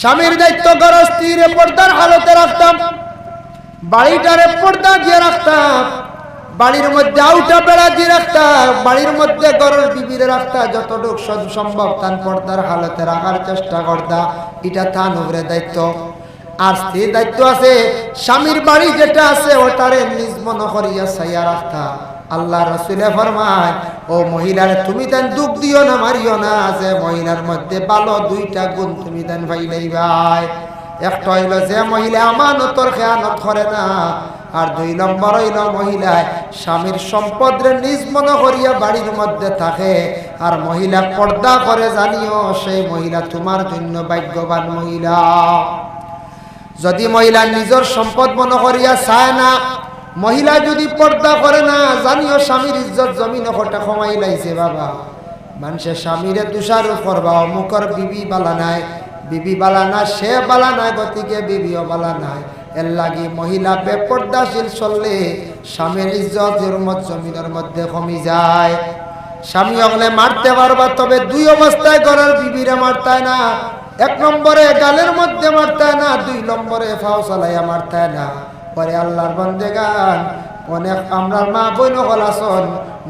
স্বামীর দায়িত্ব করো, স্ত্রীর পর্দার হালতে রাখতাম। বাড়িটারে পর্দা দিয়ে রাখতাম। বাড়ির মধ্যে আউটা বেড়া দিয়ে রাখতাম। বাড়ির মধ্যে গরুর বিবিরে রাখতা যতটুকু সম্ভব তান পর্দার হালতে রাখার চেষ্টা করতা এটা তান উপরে দায়িত্ব। আর স্ত্রীর দায়িত্ব আছে, স্বামীর বাড়ি যেটা আছে, ওটারে নিজ মনে করিয়া সাইয়া রাখতা আল্লাহ রসুলে ফরমায়, ও মহিলার, তুমি তেন দুঃখ দিও না, মারিও না, যে মহিলার মধ্যে ভালো দুইটা গুণ তুমি তেন ভাইলাই ভাই। একটা হইল যে মহিলা আমানতর খেয়ানত করে না, আর দুই নম্বর হইল মহিলায় স্বামীর সম্পদের নিজ মনে করিয়া বাড়ির মধ্যে থাকে, আর মহিলা পর্দা করে জানিও সেই মহিলা তোমার জন্য ভাগ্যবান মহিলা। যদি মহিলা নিজের সম্পদ মনে করিয়া চায় না মহিলা যদি পর্দা করে না, জানিও স্বামীর ইজ্জত জমিন ওটা কমাই লাইছে বাবা। মানুষের স্বামীরে তুষারোপ করবা, অমুকর বিবি বালা নাই। বিবি বালা না, সে বালা নাই, গতিকে বিবিও বালা নাই। এর লাগি মহিলা বেপর্দাশীল চললে স্বামীর ইজ্জত জরমত জমিনের মধ্যে কমি যায়। স্বামী হলে মারতে পারবা, তবে দুই অবস্থায় ঘরের বিবিরে মারতায় না। এক নম্বরে গালের মধ্যে মারতায় না, দুই নম্বরে ফাও চালাইয়া মারতায় না। পরে আল্লাহর বন্দে গান। অনেক আমরা মা বোন হল আসন,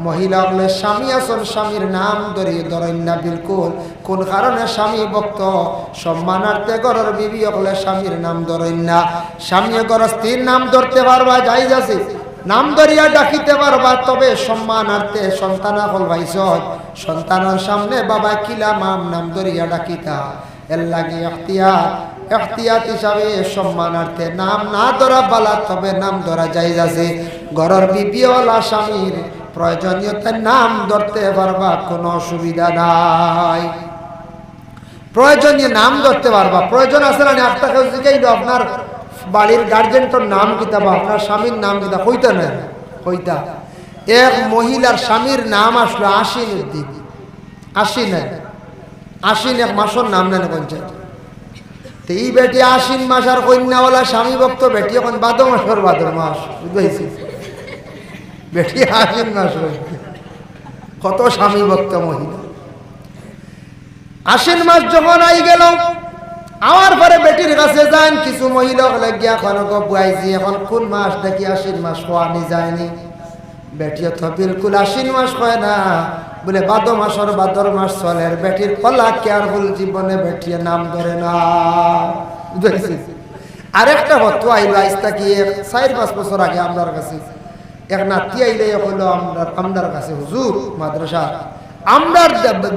মহিলা হলে স্বামী আসন, স্বামীর নাম ধরি ধরেন না বিলকুল। কোন কারণে স্বামী ভক্ত? সম্মানার্থে ঘরের বিবি হলে স্বামীর নাম ধরেন না। স্বামী ঘর স্ত্রীর নাম ধরতে পারবা, যাই যাচ্ছে নাম ধরিয়া ডাকিতে পারবা, তবে সম্মানার্থে সন্তানা হল ভাইস। সন্তানের সামনে বাবা কিলা মাম নাম ধরিয়া ডাকিতা। এর লাগে এখতিয়ার এখতিয়াত হিসাবে সম্মানার্থে নাম না ধরা বালা, তবে নাম ধরা যাই যাচ্ছে ঘরের বিপিওয়ালা স্বামীর প্রয়োজনীয়তার নাম ধরতে পারবা, কোনো অসুবিধা নাই। প্রয়োজনীয় নাম ধরতে পারবা। প্রয়োজন আছে না, আপনাকে জিজ্ঞাইল আপনার বাড়ির গার্জেনটার নাম কিতা বা, আপনার স্বামীর নাম কিতা কইতা না কইতা এক মহিলার স্বামীর নাম আসলো আশিন উদ্দিন। আশিন আশিন এক মাসের নাম নেন পঞ্চায়েত। এই বেটি আশ্বিন মাস আর কন্যাওয়ালা স্বামী ভক্ত বেটি এখন বাদ মাসের বাদর মাস, বুঝতে বেটি আশ্বিন মাস। কত স্বামী ভক্ত মহিলা। আশ্বিন মাস যখন আই গেল, আমার পরে বেটির কাছে যান কিছু মহিলা হলে গিয়া খনক বুয়াইছি, এখন কোন মাস দেখি আশ্বিন মাস খোয়ানি যায়নি? বেটিও তো বিলকুল আশ্বিন মাস কয় না বলে বাদ মাসর বাদর মাস চলে, আর বেটির কলা কেয়ারফুল জীবনে বেটিয়ে নাম ধরে না। আরেকটা ভত্ত আইলো আইসটা কি এক চার পাঁচ বছর আগে আমরার কাছে। এক নাতি আইলে হলো আমরা আমরার কাছে, হুজুর, মাদ্রাসা আমরা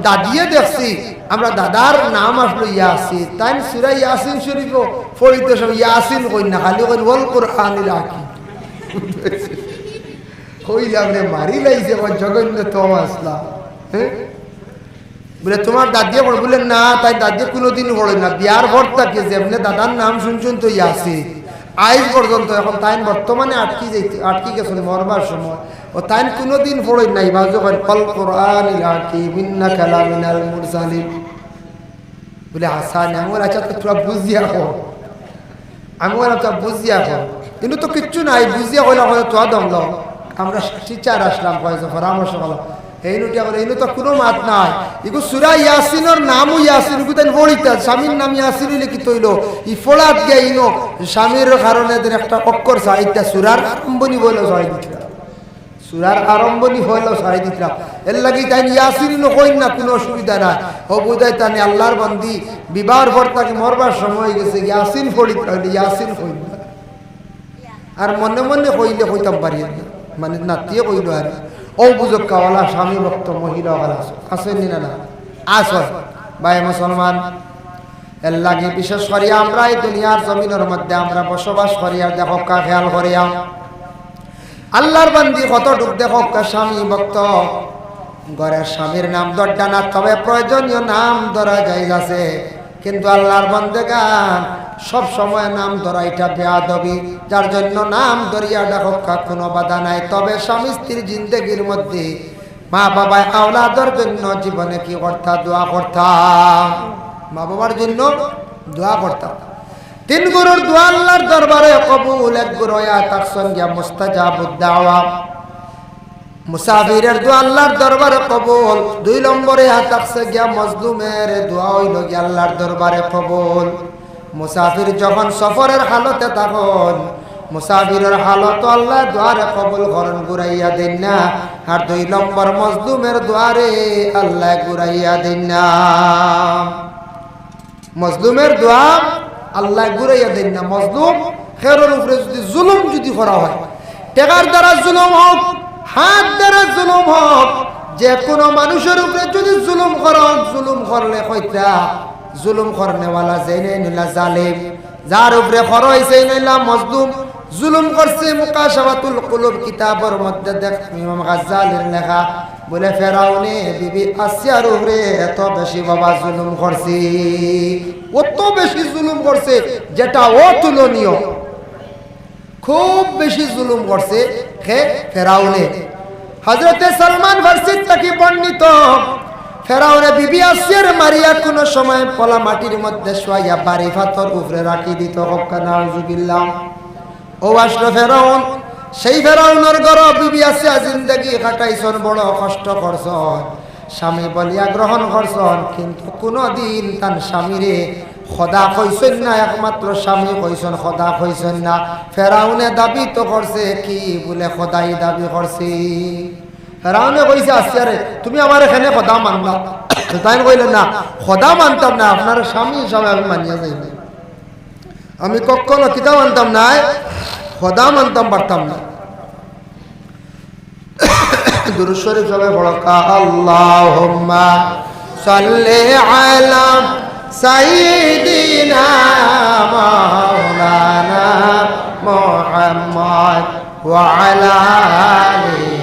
দাদিয়ে দেখছি, আমরা দাদার নাম আসলো ইয়াসিন তাই সুরা ইয়াসিন শরীফ ফরিতে সব ইয়াসিন কই না খালি কই ওল কোরআন রাখি কইলাম রে, মারি লাইছে জঘন্য তো আসলা হ্যাঁ বলে, তোমার দাদিয়ে পড়ে বলে, না, তাই দাদিয়ে কোনোদিন পড়ে না। বিয়ার ভর থাকে যেমনি দাদার নাম শুনছুন তো ইয়াসি আইজ পর্যন্ত এখন তাইন বর্তমানে আটকি যাইতে, আটকি গেছেন মরবার সময়। ও তাইন কোনোদিন পড়ে নাই। বা যখন কল কোরআন মিন্না কালামিনাল মুরসালিম বলে আসান আমার আচ্ছা তো তোরা বুঝিয়া কর। আমি বললাম তো বুঝিয়া কর। কিন্তু তো কিচ্ছু নাই। বুঝিয়া কইলা হয়তো তোয়া দমল আমরা টিচার আসলাম কয়েছে পরামর্শ করলাম এই নুটি আমার এই তো কোনো মাত নাই। ইগো সুরা ইয়াসিনের নামও ইয়াসিন গুতেন পড়িতা স্বামীর নাম ইয়াসিন লিখি তৈল? ই ফোড়াত গে ইনো স্বামীর কারণে একটা অক্ষর সাহিত্য সুরার আরম্ভনি বলে সাহি দিতরা। সুরার আরম্ভনি হইল সাহি দিতরা। এর লাগি তাই ইয়াসিন কই না, কোনো অসুবিধা নাই। ও বুঝাই তানি আল্লাহর বন্দি, বিবাহর পর তাকে মরবার সময় গেছে, ইয়াসিন ফড়িত ইয়াসিন কই না। আর মনে মনে কইলে কইতাম পারি মানে নাতিয়ে কইল আর। ও কাওয়ালা, স্বামী ভক্ত, মহিলা ওয়ালা আসেনি না না আস ভাই মুসলমান, এর লাগে বিশেষ করি আমরা এই দুনিয়ার জমিনের মধ্যে আমরা বসবাস করি আর দেখো কা খেয়াল করিয়া আল্লাহর বান্দি কতটুক দেখো কা স্বামী ভক্ত, ঘরের স্বামীর নাম দরজা না, তবে প্রয়োজনীয় নাম ধরা যাই আছে কিন্তু আল্লাহর বন্দে গান সব সময় নাম ধরা এটা বেয়াদবি। যার জন্য নাম ধরিয়া ডাকা কোনো বাধা নাই। তবে স্বামী স্ত্রীর জিন্দগির মধ্যে মা বাবায় আওলাদের জন্য জীবনে কি করতাম দোয়া করতাম মা বাবার জন্য দোয়া করতাম তিন গুরুর দোয়া আল্লাহর দরবারে কবুল। এক গুরু তার সঙ্গে মুস্তাজাবুদ দাওয়া মুসাফিরের দোয়া আল্লাহর দরবারে কবুল। দুই নম্বরে হাত আসছে গিয়া মজলুমের দোয়া হইল গিয়া আল্লাহর দরবারে কবুল। মুসাফির যখন সফরের হালতে তখন মুসাফিরের হালত আল্লাহ দোয়ারে কবুল করেন ঘুরাইয়া দেন না, আর দুই নম্বর মজলুমের দোয়ারে আল্লাহ ঘুরাইয়া দেন না। মজলুমের দোয়া আল্লাহ ঘুরাইয়া দেন না। মজলুম খেরের উপরে যদি জুলুম যদি করা হয়, টেকার দ্বারা জুলুম হোক, হাত দ্বারা জুলুম হোক, যে কোনো মানুষের উপরে যদি জুলুম করো জুলুম করলে কইতা জুলুম করনেওয়ালা জেনে নিলা জালেম, যার উপরে খর হয়েছে নিলা মজলুম। জুলুম করছে মুকাশাবাতুল কুলুব কিতাবের মধ্যে দেখ, ইমাম গাজ্জালির লেখা। বলে, ফেরাউনে বিবি আসিয়ার উপরে এত বেশি বাবা জুলুম করছি। অত বেশি জুলুম করছে, যেটা অতুলনীয়। খুব বেশি জুলুম করছে, হে ফেরাউনে। হজরতে সলমান ফার্সিদ তাকে বর্ণিত ফেরাউনে বিবি আসিয়ার মারিয়া কোন সময় পলা মাটির মধ্যে শোয়াইয়া বাড়ি ফাতর উপরে রাখি দিত। হক্কা নাউজুবিল্লাহ ও আসলো ফেরাউন। সেই ফেরাউনের ঘর বিবি আসিয়া জিন্দগি কাটাইছন বড় কষ্ট করছন। স্বামী বলিয়া গ্রহণ করছন, কিন্তু কোনদিন তার স্বামীরে খদা কইসন না, একমাত্র স্বামী কইসন খদা কইসন না। ফেরাউনে দাবি তো করছে, কি বলে খদাই দাবি করছি? ফেরাউনে কইছে আসিয়ারে তুমি আমার এখানে খদা মানলা। তাই কইলেন না, খদা মানতাম না, আপনার স্বামী হিসাবে আমি মানিয়া যাই না আমি কখনো কিতা মানতাম না, খদা মানতাম পারতাম না। সবাই বড় কা আল্লাহ সাল্লে আলাম সাইদিনা মাওলানা মুহাম্মদ ওয়া আলা আলিহি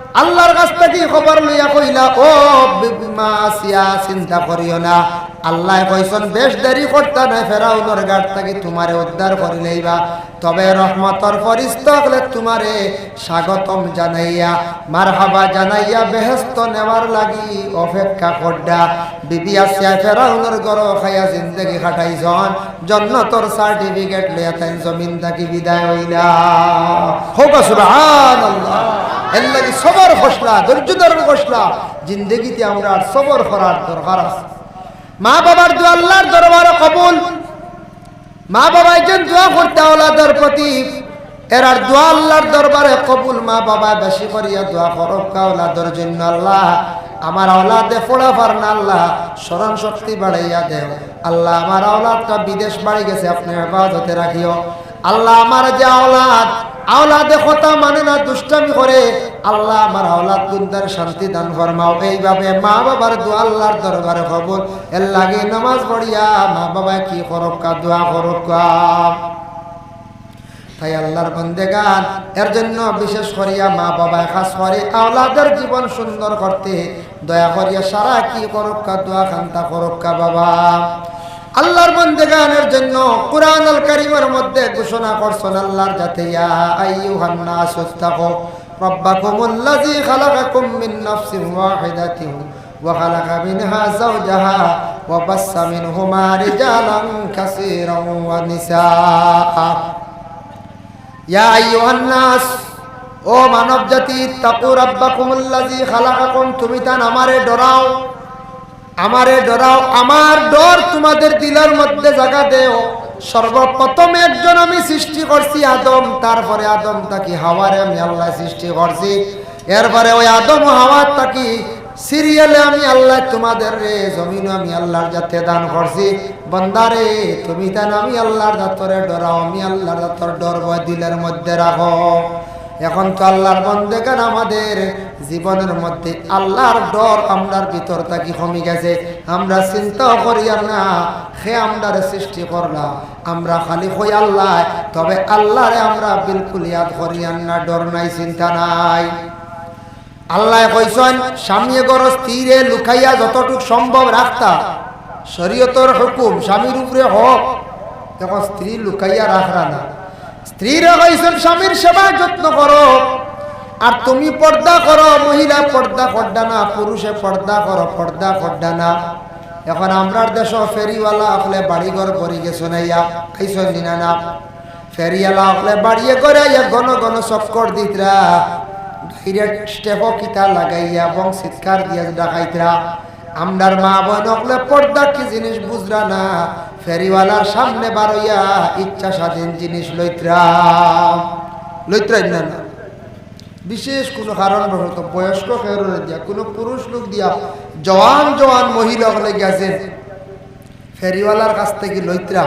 আল্লাহর কাছ থেকে খবর লইয়া কইলা, ও মা আসিয়া চিন্তা করিও না। আল্লাহ কইসন বেশ দেরি করতা না ফেরাউনের গাড় থেকে তোমারে উদ্ধার করিলেইবা তবে রহমতর ফরিস্ত হলে তোমারে স্বাগতম জানাইয়া, মারহাবা জানাইয়া বেহেস্ত নেওয়ার লাগি অপেক্ষা করডা বিবি আসিয়া ফেরাউনের গড় খাইয়া জিন্দগি খাটাইছন, জন্নতর সার্টিফিকেট লইয়া তাই জমিন থাকি বিদায় হইলা। হোক সুবহানাল্লাহ। এর লাগি সবর ফসলা ধৈর্য ধরন ফসলা জিন্দগিতে আমরা আর সবর করার দরকার আছে। মা বাবার দোয়া আল্লাহর দরবারে কবুল। মা বাবা একজন দোয়া করতে আওলাদের প্রতি, এর আর দোয়া আল্লাহর দরবারে কবুল। মা বাবা বেশি করিয়া দোয়া করব কাওলাদের জন্য আল্লাহ। আমার আওলাদে ফোড়া পার না আল্লাহ, স্মরণ শক্তি বাড়াইয়া দেও। আল্লাহ আমার আওলাদটা বিদেশ বাড়ি গেছে, আপনি হেফাজতে রাখিও। আল্লাহ আমার যে আওলাদ আওলাদে কথা মানে না দুষ্টামি করে। আল্লাহ আমার আওলাদ গুন্দার শান্তি দান ফরমাও। এইভাবে মা বাবার দোয়া আল্লাহর দরবারে খবর এর লাগে নামাজ পড়িয়া মা বাবা কি করক্কা দোয়া করক্কা তাই আল্লাহর বন্দেগান। এর জন্য বিশেষ করিয়া মা বাবা খাস করে আওলাদের জীবন সুন্দর করতে। দয়া করিয়া সারা কি করক্কা দোয়া খান্তা করক্কা বাবা। আল্লাহর বন্দেগানের জন্য কোরআন আল কারিমের মধ্যে ঘোষণা করছেন আল্লাহর জাতে, ইয়া আইয়ুহান নাস তাকু রব্বাকুমুল্লাযী খালাকাকুম মিন নাফসিন ওয়াহিদাতিন ওয়া খালাকা মিনহা যাওজাহা ওয়া বাসসা মিনহুমা রিজালান ওয়া নিসাআ। ইয়া আইয়ুহান নাস, ও খালাকাকুম, তুমি তান আমারে ডরাও। আমারে ডরাও, আমার ডর তোমাদের দিলের মধ্যে জাগা দেও। সর্বপ্রথম একজন আমি সৃষ্টি করছি আদম, তারপরে আদম তাকি হাওয়ারে আমি আল্লাহ সৃষ্টি করছি। এরপরে ওই আদম হাওয়ার তাকি সিরিয়ালে আমি আল্লাহ তোমাদের রে, জমিন আমি আল্লাহর যাতে দান করছি। বন্দারে তুমি তান আমি আল্লাহর দাতরে ডরাও, আমি আল্লাহর দাতর ডর দিলের মধ্যে রাখো। এখন তো আল্লাহর বন্দেগান আমাদের? জীবনের মধ্যে আল্লাহর ডর আমরার ভিতর থাকি কমে গেছে। আমরা চিন্তাও করি আর না, সে আমরার সৃষ্টি করলাম। আমরা খালি হই আল্লাহ, তবে আল্লাহরে আমরা বিলকুল ইয়াদ করি আর না, ডর নাই, চিন্তা নাই। আল্লাহ কইসন স্বামী গর স্থিরে লুকাইয়া যতটুক সম্ভব রাখতা। শরীয়তর হুকুম, স্বামীর উপরে হক। তখন স্ত্রী লুকাইয়া রাখরা না। স্ত্রীরা কইসন স্বামীর সেবা যত্ন করো। আর তুমি পর্দা করো, মহিলা পর্দা করডা না, পুরুষে পর্দা করো, পর্দা করডা না। এখন আমরার দেশ ফেরিওয়ালা হলে বাড়িঘর পরি গেছো না ইয়া? খাইছন দিনা না ফেরিওয়ালা হলে বাড়িয়ে করে ইয়া ঘন ঘন চক্কর দিতরা। ডাইরেক্ট স্টেপ কিতা লাগাইয়া এবং চিৎকার দিয়া ডাকাইতরা। আমরার মা বোন হলে পর্দা কি জিনিস বুঝরা না? ফেরিওয়ালার সামনে বারইয়া ইচ্ছা স্বাধীন জিনিস লইত্রা। লইত্রাই না বিশেষ কোনো কারণ বশত বয়স্ক ফেররে দিয়া, কোনো পুরুষ লোক দিয়া জওয়ান জওয়ান মহিলা হলে গেছেন, ফেরিওয়ালার কাছ থেকে লইত্রা।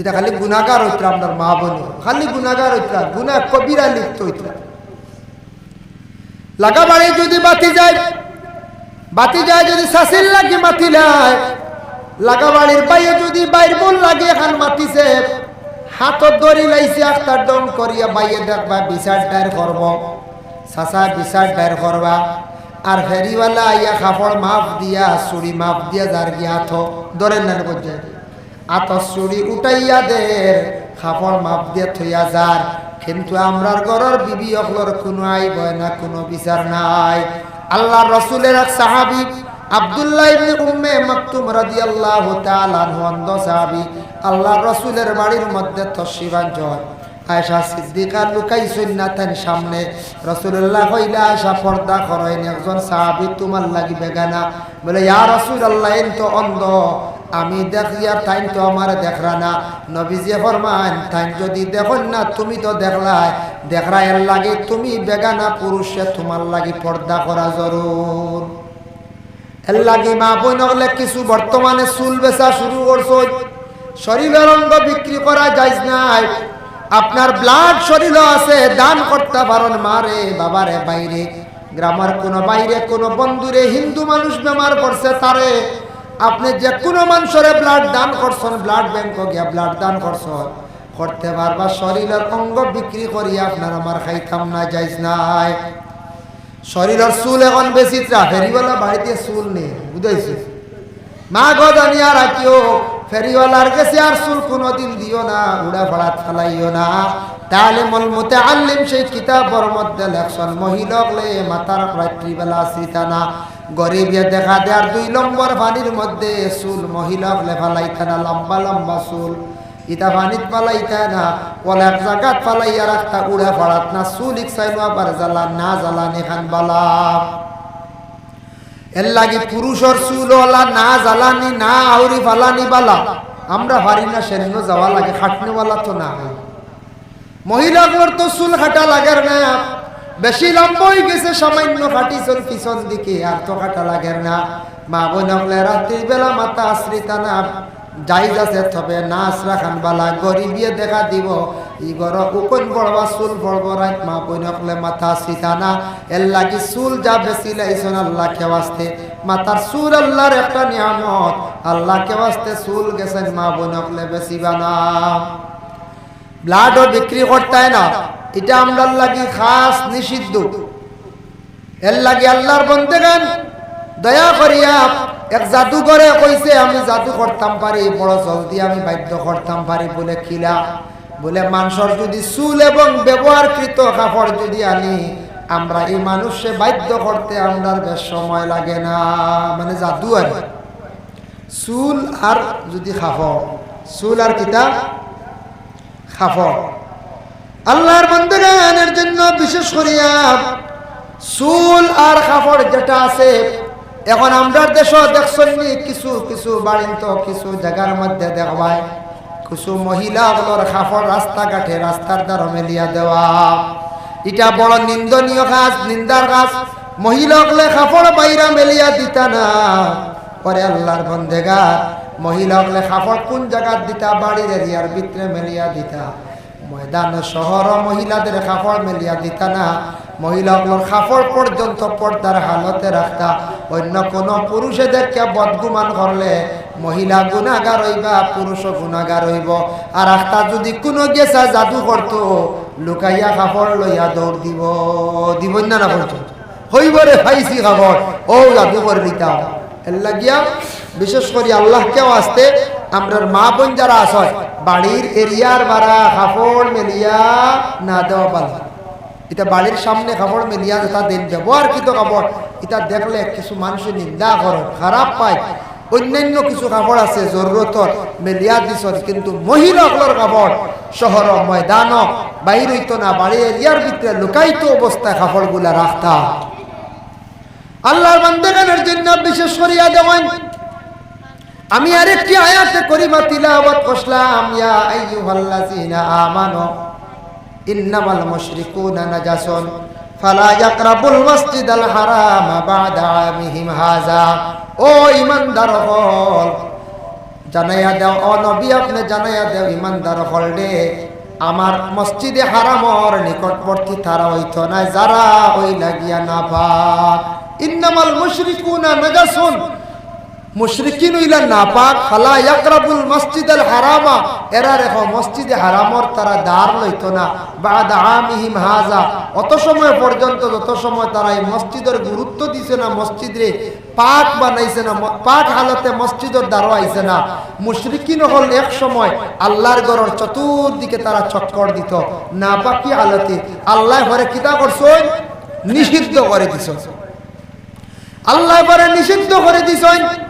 এটা খালি গুণাগার হইত্রা আপনার মা বোন। খালি গুণাগার হইত্রা, গুণা কবিরা লিপ্ত হইত্রা। লাগা বাড়ি যদি বাতি যায় বাতি যায় যদি শাসির লাগে মাতি লাই লাগা বাড়ির বাইরে যদি বাইর বল লাগে এখন মাতিছে। হাতত দড়ি লাইছে আখতার দম করিয়া বাইয়ে দেখবা, বিচার ডায়ের করব। চাচা, বিচার ডায়ের করবা। আর ফেরিওয়ালা আইয়া কাপড় মাপ দিয়া চুড়ি মাপ দিয়া যার গিয়া আথ ধরেন না করছে আত চুড়ি উঠাইয়া দে কাপড় মাপ দিয়া থইয়া যার কিন্তু আমরার ঘরের বিবি অকলর কোনো আইব না, কোনো বিচার নাই। আল্লাহ রসুলের এক সাহাবি, আব্দুল্লাহ ইবনে উম্মে মাকতুম রাদিয়াল্লাহু তাআলা আনহু, অন্ধ সাহাবী আল্লাহ রসুলের বাড়ির মধ্যে তশরিফাঞ্চল আয়সা সিদ্দিকা লুকাই সুন্নাতেন সামনে রসুল্লাহ কইলা আয়সা পর্দা করেন একজন সাহাবি তোমার লাগি বেগানা। বলে, ইয়া রসুল আল্লাহ তো অন্ধ। আমি দেখিয়া তাইন তো আমার দেখরা না। নবীজি ফরমান তাইন যদি দেখুন না, তুমি তো দেখলাই। দেখরা এর লাগে, তুমি বেগানা পুরুষে, তোমার লাগি পর্দা করা জরুর। এর লাগে মা বোন হলে কিছু বর্তমানে চুল বেচা শুরু করছ। শরীরের অঙ্গ বিক্রি করা যায় নাই। আপনার ব্লাড শরীর আছে, দান করতে পারেন মারে, বাবারে বাইরে। গ্রামের কোনো বাইরে, কোনো বন্ধুরে হিন্দু মানুষ বেমার করছে তারে। আপনি যে কোনো মানুষের ব্লাড দান করছেন ব্লাড ব্যাংক গিয়া ব্লাড দান করছেন। করতে পারবা, শরীরের অঙ্গ বিক্রি করিয়া আপনার আমার খাইতাম না, যাইজ নাই। শরীরের চুল এখন বেশি ফেরিওয়ালা বাড়িতে চুল নেই, বুঝাইছে? মা গো দানিয়া রাখিও ফেরিওয়ালার কাছে আর চুল কোনোদিন দিও না, উড়া ভাড়াত ফেলাইও না। তাহলে মল মতে আনলিম সেই কিতাবর মধ্যে লেখছন, মহিলক লে মাতার রাত্রিবেলা সিতানা গরিবিয়া দেখা দেয়ার দুই নম্বর পানির মধ্যে চুল, মহিলক লে ফেলাইতা না, লম্বা লম্বা চুল। ইটা পানিত পালাইতা না কল এক জায়গাত পালাইয়া রাখতা ভাড়াত না চুল ইকসাইনো আবার জ্বালা, না জ্বালান এখান বালা। এর লাগে পুরুষর চুলওয়ালা না জ্বালানি, না ফালানি বালা। আমরা পারি না সেন্ন যাওয়া লাগে তো না মহিলাগুলোর তো চুল খাটা লাগে না। বেশি লম্বা হয়ে গেছে, সামান্য খাটিছন পিছন দিকে, আর তো খাটা লাগে না। মা বোন রাত্রির বেলা মাথা আশ্রিতা না। যাইজ আছে, তবে নাচ রাখান বালা গরিবিয়ে দেখা দিব। ই গর উকন বড়বা, চুল বড়ব রাত মা বইনকলে মাথা সিতানা এর লাগি চুল যা বেশি লাইছন আল্লাহ কেওয়াস্তে মাথার চুল আল্লাহর একটা নিয়ামত। আল্লাহ কেওয়াস্তে চুল গেছেন মা বইনকলে বেশি বানা ব্লাডও বিক্রি করতে না। এটা আমরা লাগি খাস নিষিদ্ধ। এর লাগি আল্লাহর বন্ধে গান দয়া করিয়া এক জাদুঘরে কইছে, আমি জাদু করতাম পারি, বড় জলদি আমি বাধ্য করতাম পারি, বলে খিলা। বলে মানুষের যদি চুল এবং ব্যবহারকৃত কাপড় যদি আনি, আমরা এই মানুষে বাধ্য করতে আমরা বেশ সময় লাগে না। মানে জাদু আর চুল আর যদি খাফড় চুল আর কিতা খাফড় আল্লাহর বন্ধুগানের জন্য বিশেষ করিয়া চুল আর কাপড় যেটা আছে এখন আমরা দেশ দেখছি কিছু কিছু বাড়িতে কিছু জায়গার মধ্যে দেখবায় কিছু মহিলাগুলোর কাপড় রাস্তাঘাটে রাস্তার দ্বারা মেলিয়া দেওয়া। এটা বড় নিন্দনীয় কাজ, নিন্দার কাজ। মহিলাগুলো কাপড় বাইরা মেলিয়া দিতা না। পরে আল্লাহর বন্ধেগা মহিলাগুলো কাপড় কোন জায়গার দিতা, বাড়ির এরিয়ার ভিতরে মেলিয়া দিতা। ময়দান, শহর, মহিলাদের কাপড় মেলিয়া দিতা না। মহিলাগুলোর কাপড় পর্যন্ত পর্দার হালতে রাখতা অন্য কোন পুরুষে দেখে বদগুমান করলে মহিলা গুণাগার হইবা পুরুষ গুণাগার হইব। আর রাস্তা যদি কোনো গেছা জাদু করতো লুকাইয়া কাপড় লইয়া দৌড় দিব। দিব না না বলতো হইব রে ফাইসি খবর ও জাদু করে দিতাম এর লাগিয়া, বিশেষ করে আল্লাহ কেউ আসতে, আমরার মা বোন যারা আসয় বাড়ির এরিয়ার বাড়া কাপড় মেলিয়া না দেওয়া পালা। এটা বাড়ির সামনে কাপড় মেলিয়া যেটা দেন ব্যবহারকৃত কাপড় এটা দেখলে কিছু মানুষের নিন্দা করে, খারাপ পায়। অন্যান্য কিছু কাপড় আছে জরুরতর, মেলিয়া দিছ কিন্তু মহিলাগুলোর কাপড় শহর ময়দান বাইর হইতো না বাড়ির এরিয়ার ভিতরে লুকাইতো অবস্থায় কাপড়গুলা রাখতা আল্লাহর বান্দাগানের জন্য বিশেষ করিয়া দেওয়ান আমি আরেকটি আয়াতে করিমা তিলাওয়াত করলাম ইয়া আইয়ুহাল্লাযিনা আমানু। ইন্নামাল মুশরিকুনা নাজাসুন। ফালা ইয়াকরাবুল মাসজিদাল হারাম বাদা আমিহিম হাযা ও ইমানদার হল, জানাইয়া দেও, ও নবী, আপনি জানাইয়া দেও, ইমানদার হল রে। আমার মসজিদে হারামর নিকটবর্তী তারা হইতো না, যারা ওই লাগিয়া না পাক ইন্নামাল মুশরিকুনা নাজাসুন মুশরিকিন নাপাক দাঁড় না। হাজা। অত সময় যত সময় দিছে না পাক বানাইছে না পাক হালতে না। হল এক সময় আল্লাহর গড়র চতুর্দিকে তারা চক্কর দিত। না পাকি হালতে আল্লাহ ঘরে কিতা করছেন? নিষিদ্ধ করে দিছ আল্লাহ পরে নিষিদ্ধ করে দিছেন।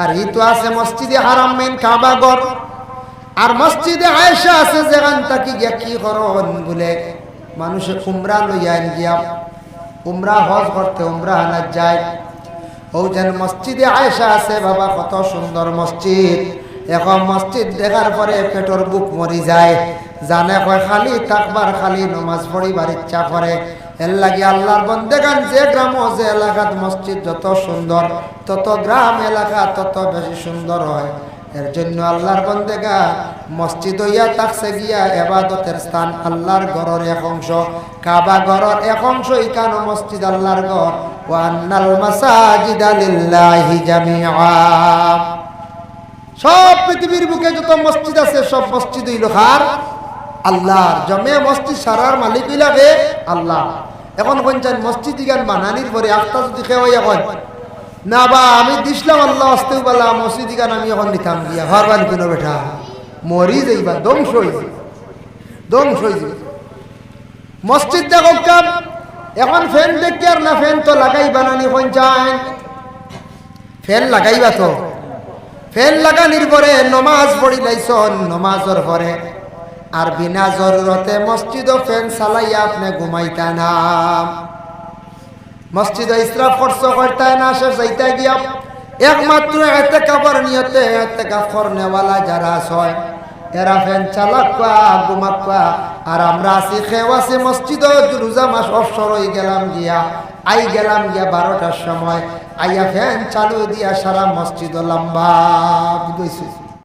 আর ই তো আছে মসজিদে হারাম মেন কাবাগর আর মসজিদে আয়েশা আছে, যেখান তাকি গিয়া কি করন বলে মানুষে উমরা লইয়া গিয়া, উমরা হজ করতে উমরা আনা যায়। ও যেন মসজিদে আয়েশা আছে, বাবা কত সুন্দর মসজিদ। এখন মসজিদ দেখার পরে পেটর বুক মরি যায়। জানে কয়, খালি থাকবার, খালি নমাজ পড়িবার ইচ্ছা করে। এর লাগে আল্লাহর বন্দেগান যে গ্রাম যে এলাকাত মসজিদ যত সুন্দর, তত গ্রাম এলাকা তত বেশি সুন্দর হয়। এর জন্য আল্লাহর বন্দেগা মসজিদ হইয়া থাকছে গিয়া এবাদতের স্থান আল্লাহর ঘরের এক অংশ, কাবা ঘরের এক অংশ, ইকানো মসজিদ আল্লাহর ঘর। ওয়ান্নাল মাসাজিদা লিল্লাহি জামিআ। সব পৃথিবীর বুকে যত মসজিদ আছে, সব মসজিদ হইল কার আল্লাহর জমে মসজিদ সারার মালিক হইলাবে আল্লাহ। এখন পঞ্চায়েত মসজিদ ইগান বানানির পরে আস্তা যদি খেয়ে এখন না বা, আমি দিসলাম আল্লাহ আসতে বলা মসজিদ ইগান আমি এখন নিতাম গিয়া হরবান কোনো বেঠা মরি যাইবা যাবে ধ্বংস হয়ে যাবে মসজিদ দেখো কাম এখন ফ্যান দেখি আর না, ফ্যান তো লাগাই বানানি পঞ্চায়েত ফ্যান লাগাইবা তো, ফ্যান লাগানির পরে নমাজ পড়ি লাইছন নমাজর পরে আর বিনা জরুরতে মসজিদ ও ফ্যান চালাইয়া আপনি ঘুমাইতা না। মসজিদ ইসরাফ খরচ করতে না, সে যাইতে গিয়া একমাত্র এতে কাপড় নিয়তে এতে কাপড় নেওয়ালা যারা হয় এরা ফ্যান চালাক ঘুমাক আর আমরা আছি খেও আছি মসজিদ রোজা মাস অবসর হয়ে গেলাম গিয়া, আই গেলাম গিয়া বারোটার সময়, আইয়া ফ্যান চালু দিয়া সারা মসজিদ লম্বা। বুঝেছি